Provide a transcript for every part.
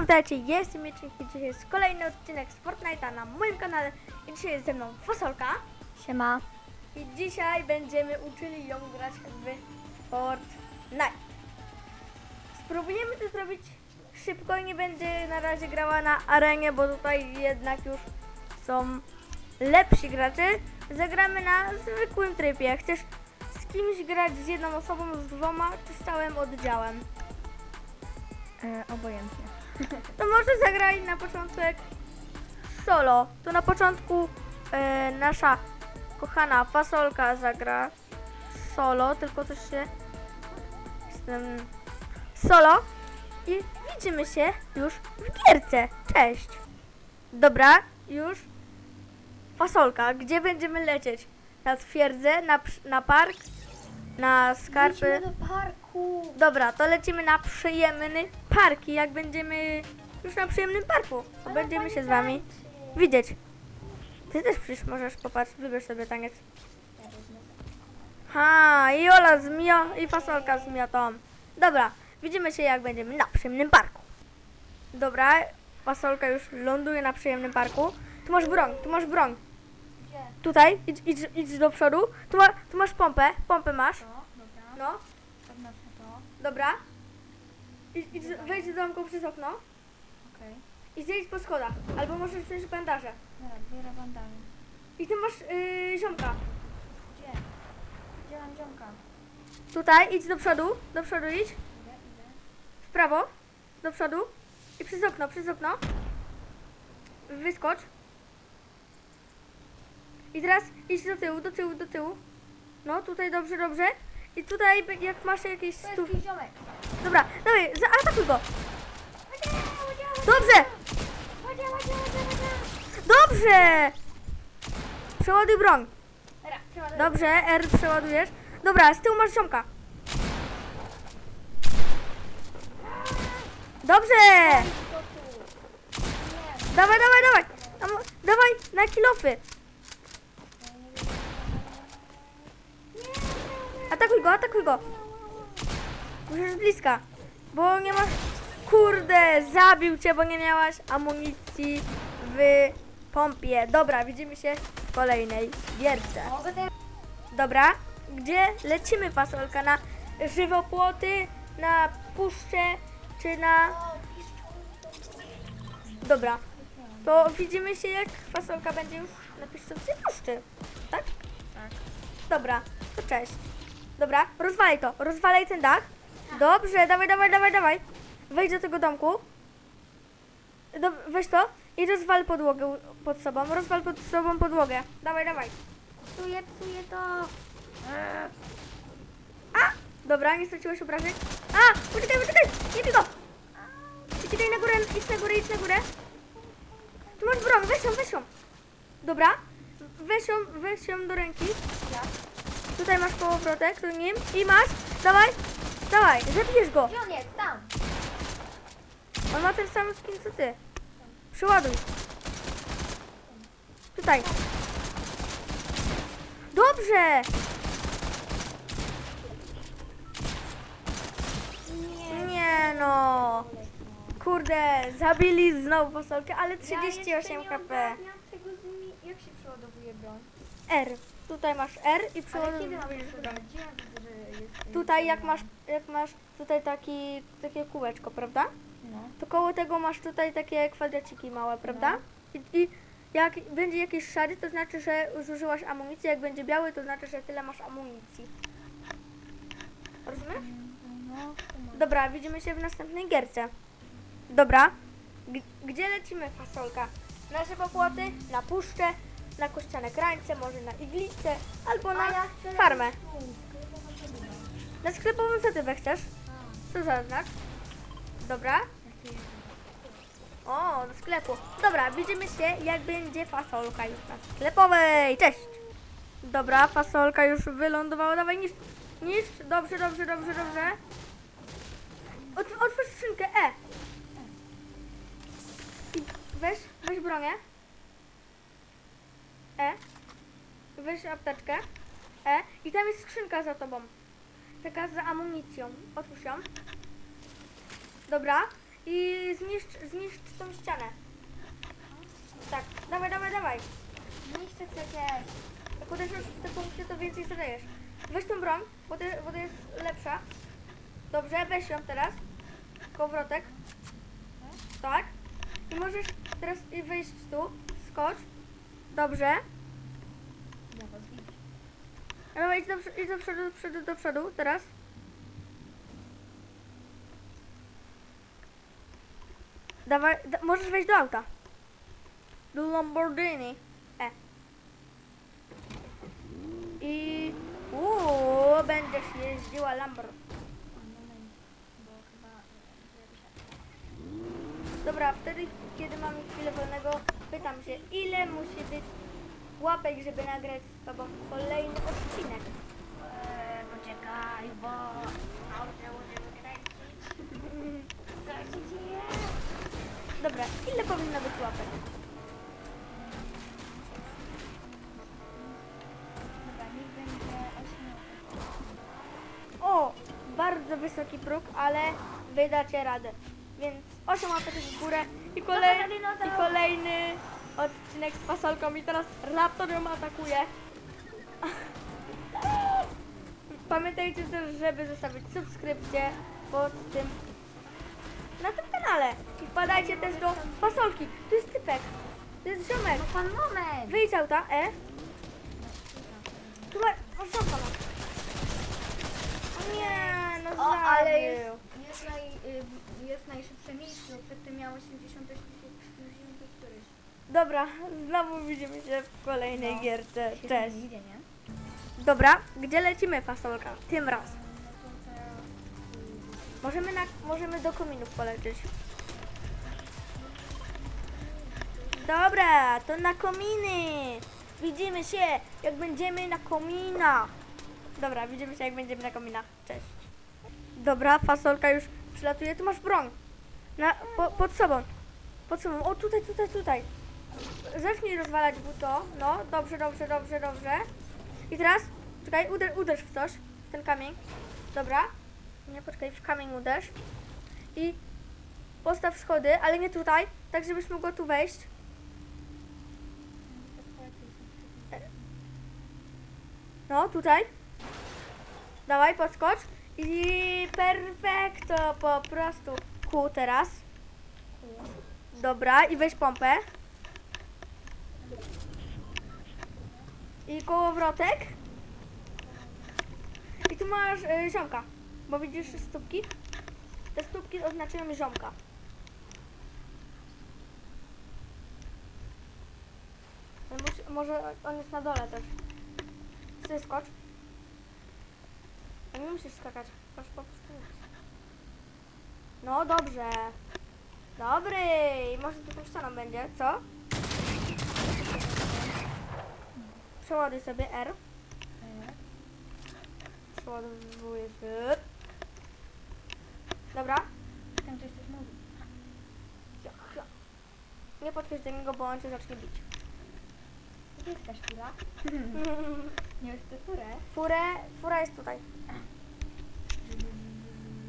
Witajcie, jestem Miecznik i dzisiaj jest kolejny odcinek z Fortnite'a na moim kanale i dzisiaj jest ze mną Fasolka Siema. i dzisiaj będziemy uczyli ją grać w Fortnite. Spróbujemy to zrobić szybko i nie będzie na razie grała na arenie, bo tutaj jednak już są lepsi gracze. Zagramy na zwykłym trybie. Chcesz z kimś grać z jedną osobą, z dwoma, czy z całym oddziałem? E, obojętnie. To może zagraj na początek solo. To na początku e, nasza kochana fasolka zagra solo, tylko też się jestem solo i widzimy się już w gierce. Cześć. Dobra, już fasolka. Gdzie będziemy lecieć? Na twierdzę, na, na park, na skarpy. Lecimy do parku. Dobra, to lecimy na przyjemny park i jak będziemy już na przyjemnym parku, to będziemy się z wami widzieć. Ty też przecież możesz popatrz, wybierz sobie taniec. Ha, i Ola z mio i fasolka z miotą. Dobra, widzimy się jak będziemy na przyjemnym parku. Dobra, fasolka już ląduje na przyjemnym parku. Tu masz broń, tu masz broń. Tutaj, idź, idź, idź do przodu. Tu, ma, tu masz pompę, pompę masz. To, dobra. No, to. Dobra. I, i wejdź do domku przez okno Okej. i zejdź po schodach. Albo możesz wziąć bandaże. Dobra, biorę bandaże. I ty masz yy, ziomka. Gdzie? Gdzie mam ziomka? Tutaj, idź do przodu. Do przodu idź. Idę, idę. W prawo. Do przodu. I przez okno, przez okno. Wyskocz. I teraz idź do tyłu, do tyłu, do tyłu. No, tutaj dobrze, dobrze. I tutaj jak masz jakieś To jest stów... twój ziomek. Dobra, dawaj, zaatakuj go. Dobrze! Dobrze! Przeładuj broń. Dobra, przeładuję. Dobrze, R przeładujesz. Dobra, z tyłu masz ziomka. Dobrze! Nie. Dawaj, dawaj, dawaj! Tam, dawaj, na kilofy. Atakuj go, atakuj go. Musisz z bliska, bo nie masz... Kurde, zabił cię, bo nie miałaś amunicji w pompie. Dobra, widzimy się w kolejnej gierce. Dobra, gdzie lecimy fasolka? Na żywopłoty, na puszcze, czy na... Dobra, to widzimy się jak fasolka będzie już na piszczowcej puszczy, tak? Tak. Dobra, to cześć. Dobra, rozwalaj to, rozwalaj ten dach. Dobrze, dawaj, dawaj, dawaj, dawaj. Wejdź do tego domku. Do, weź to i rozwal podłogę pod sobą, rozwal pod sobą podłogę. Dawaj, dawaj. Psuję, psuję to. A! Dobra, nie straciłeś obrażeń. A! Poczekaj, poczekaj! Nie bij go! Idź na górę, idź na górę, idź na górę. Tu masz broń, weź ją, weź ją. Dobra, weź ją, weź ją do ręki. Jak? Tutaj masz kołowrotek, tu nim. I masz, dawaj, dawaj, zabijesz go. Gdzie on jest? Tam. On ma ten sam skin co ty. Przeładuj. Tutaj. Dobrze! Nie no. Kurde, zabili znowu fasolkę, ale 38 HP. tego z nimi... Jak się przeładowuje broń? R. Tutaj masz R i jest... Tutaj jak masz, jak masz tutaj taki, takie kółeczko, prawda? No. To koło tego masz tutaj takie kwadraciki małe, prawda? I, I jak będzie jakiś szary, to znaczy, że zużyłaś amunicję. Jak będzie biały, to znaczy, że tyle masz amunicji. Rozumiesz? No. Dobra, widzimy się w następnej gierce. Dobra. G- gdzie lecimy, fasolka? Na żywopłoty, na puszczę, na kościane krańce, może na iglicę, albo na farmę. Na sklepowym co ty chcesz? Co za znak? Dobra. O, do sklepu. Dobra, widzimy się jak będzie fasolka już na sklepowej. Cześć! Dobra, fasolka już wylądowała. Dawaj, niszcz, niszcz. Dobrze, dobrze, dobrze, dobrze. Ot, otwórz skrzynkę, E. I weź, weź bronię. E. Weź apteczkę. E. I tam jest skrzynka za tobą. Taka z amunicją. Otwórz ją. Dobra. i zniszcz, zniszcz tą ścianę. Tak, dawaj, dawaj, dawaj. Niszczę przecież. Jak uderzysz w te punkty, to więcej zadajesz. Weź tą broń, bo to, bo to jest lepsza. Dobrze, weź ją teraz. Kołowrotek. Tak. I możesz teraz i wejść tu. Skocz. Dobrze. Dawaj, idź do, idź do przodu, do przodu, do przodu, teraz. Dawaj, da, możesz wejść do auta. Do Lamborghini. E. I... Uuu, będziesz jeździła Lambor. O, moment, bo chyba... źle wyszedłem. Dobra, wtedy, kiedy mamy chwilę wolnego, pytam się, ile musi być łapek, żeby nagrać z tobą kolejny odcinek. Eee, poczekaj, bo... Kręcić. Co się dzieje? Dobra, ile powinno być łapek? Dobra, niech będzie 8 O, bardzo wysoki próg, ale wy dacie radę. Więc 8 łapek w górę i, kolej, i kolejny odcinek z fasolką i teraz raptor ją atakuje. Pamiętajcie też, żeby zostawić subskrypcję pod tym na tym kanale. I wpadajcie też do fasolki. Tu jest typek. To jest ziomek. No pan moment! Wyjdź z auta, E. Tu ma... O, nie, no O, ale zabił. Jest, naj, y, jest najszybsze miejsce, przedtem miało 80 któryś. Dobra, znowu widzimy się w kolejnej No. gierce. Cześć. idzie? Dobra, gdzie lecimy, fasolka? Tym razem. Możemy, na, możemy do kominów polecieć. Dobra, to na kominy. Widzimy się, jak będziemy na kominach. Dobra, widzimy się, jak będziemy na kominach. Cześć. Dobra, fasolka już przylatuje. Tu masz broń. Na, po, pod sobą. Pod sobą. O, tutaj, tutaj, tutaj. Zacznij rozwalać w to. No, dobrze, dobrze, dobrze, dobrze. I teraz, czekaj, uderz, uderz w coś. W ten kamień. Dobra. Nie, poczekaj, w kamień uderz. I postaw schody, ale nie tutaj, tak żebyś mogła tu wejść. No, tutaj. Dawaj, podskocz. I perfekto, po prostu. Kół teraz. Dobra, i weź pompę. I kołowrotek. I tu masz y, ziomka, bo widzisz stópki? Te stópki oznaczają ziomka. Może on jest na dole też. Ty skocz. A nie musisz skakać. Masz po prostu. No dobrze. Dobry. Może tu tą ścianą będzie, co? Przeładuj sobie R. Przeładowuję się. Dobra. Tam ktoś coś mówi. Nie podchodź do niego, bo on cię zacznie bić. Szpila? Nie jest to które? Furę, fura jest tutaj.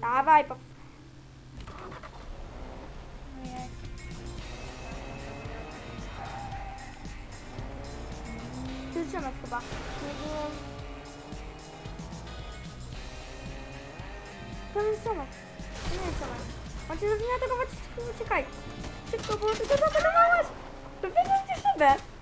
Dawaj, pop. No jak? To jest ziomek chyba. Nie było... To jest ziomek. To nie jest ziomek. On cię zacznie atakować, uciekaj. Szybko, bo ty go zaatakowałaś. To wyjdziesz ci szybę.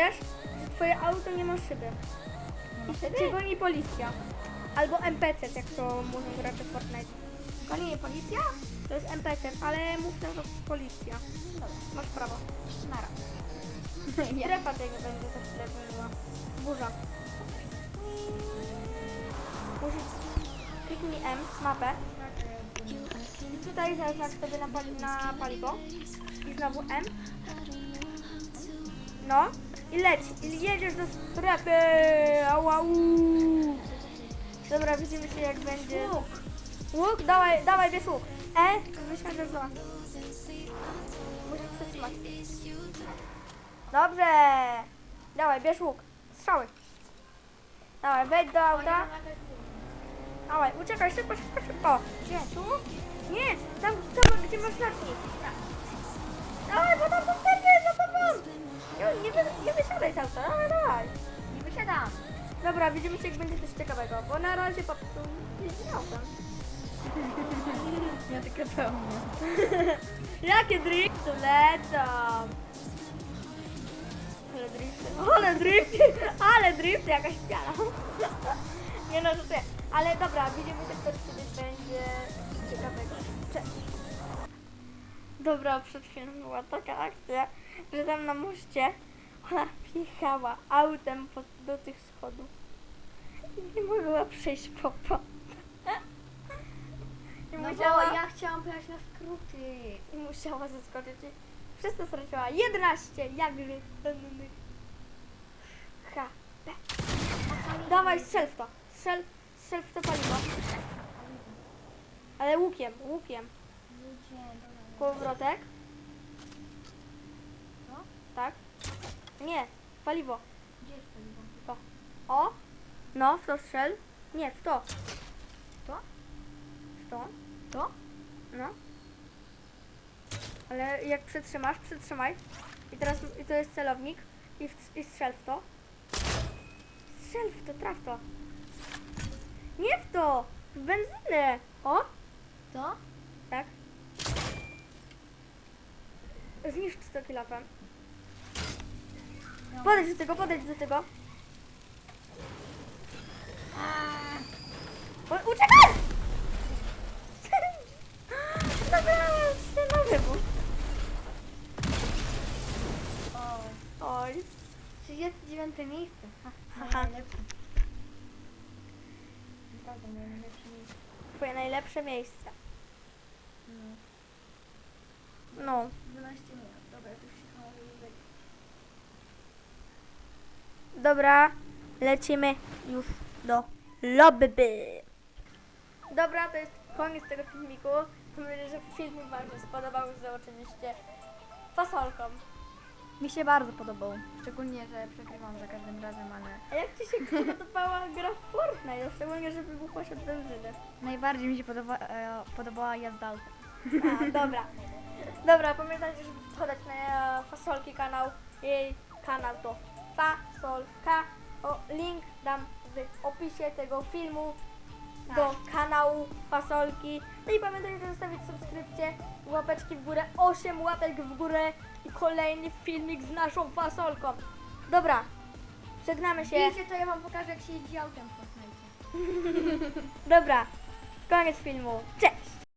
Się czujesz, że twoje auto nie ma szyby? I cię goni policja. Albo NPC, jak to mówią gracze w Fortnite. Goni mnie policja? To jest NPC, ale mów na to policja. Dobra, Masz prawo. nara. Strefa tego będzie za chwilę była. Burza. Musisz kliknij M, mapę. I tutaj zaznacz sobie na, pali na paliwo. I znowu M. No. I leć. I jedziesz do strefy. Ała, uuu. Dobra, widzimy się jak będzie. Łuk. Łuk? Dawaj, dawaj, bierz łuk. E, wysiadasz do. Musisz przetrzymać trzymać. Dobrze. Dawaj, bierz łuk. Strzały. Dawaj, wejdź do auta. Dawaj, uciekaj, szybko, szybko, szybko. Gdzie? Tu? Nie, tam, tam gdzie masz znacznik. Dawaj, bo tam za tobą. Nie, nie, wy- nie wysiadaj tam, dawaj, dawaj. Nie wysiadam. Dobra, widzimy się jak będzie coś ciekawego, bo na razie po prostu jeździ autem. Ja tylko to Jakie drifty lecą! Ale drifty, ale drifty, ale drifty, jakaś piana. Nie no, żartuję. Ale dobra, widzimy się wtedy, kiedy będzie ciekawego. Cześć. Dobra, przed chwilą była taka akcja, że tam na moście ona wjechała autem do tych schodów. I nie mogła przejść po po. I No musiała... bo ja chciałam pojechać na skróty. I musiała zaskoczyć przez to straciła 11 jakże cennych HP. Dawaj, strzel w to. Strzel, strzel w to paliwo. Ale łukiem, łukiem. Ludzie, dobra. Kołowrotek. Co? Tak. Nie, paliwo. Gdzie jest paliwo? To. O. No, w to strzel. Nie, w to. To? W to. To? No. Ale jak przytrzymasz, przytrzymaj. I teraz i to jest celownik. I, w, i strzel w to. Strzel w to, traf to. Nie w to! W benzynę! O! To? Tak. Zniszcz to kilofem. No. Podejdź do tego, podejdź do tego. O, uciekaj! Zabrałem się na wybuch. Oj. Oj. 39 miejsce. Ha, Aha. najlepsze. Naprawdę najlepsze miejsce. Twoje najlepsze miejsce. No. No. 12 minut. Dobra, to już się. Dobra, lecimy już do lobby. Dobra, to jest koniec tego filmiku. Mam nadzieję, że filmik Wam się spodobał z oczywiście fasolką. Mi się bardzo podobał. Szczególnie, że przegrywam za każdym razem, ale A jak Ci się podobała gra w Fortnite? Szczególnie, że wybuchłaś od benzyny. najbardziej mi się podoba, e, podobała jazda autem. A, dobra. Dobra, pamiętajcie, żeby wpadać na fasolki kanał. Jej kanał to fasolka. O, link dam w opisie tego filmu do kanału fasolki. No i pamiętajcie, zostawić subskrypcję, łapeczki w górę, 8 łapek w górę i kolejny filmik z naszą fasolką. Dobra, żegnamy się. Widzicie, to ja wam pokażę, jak się jeździ autem w Fortnite. Dobra, koniec filmu. Cześć!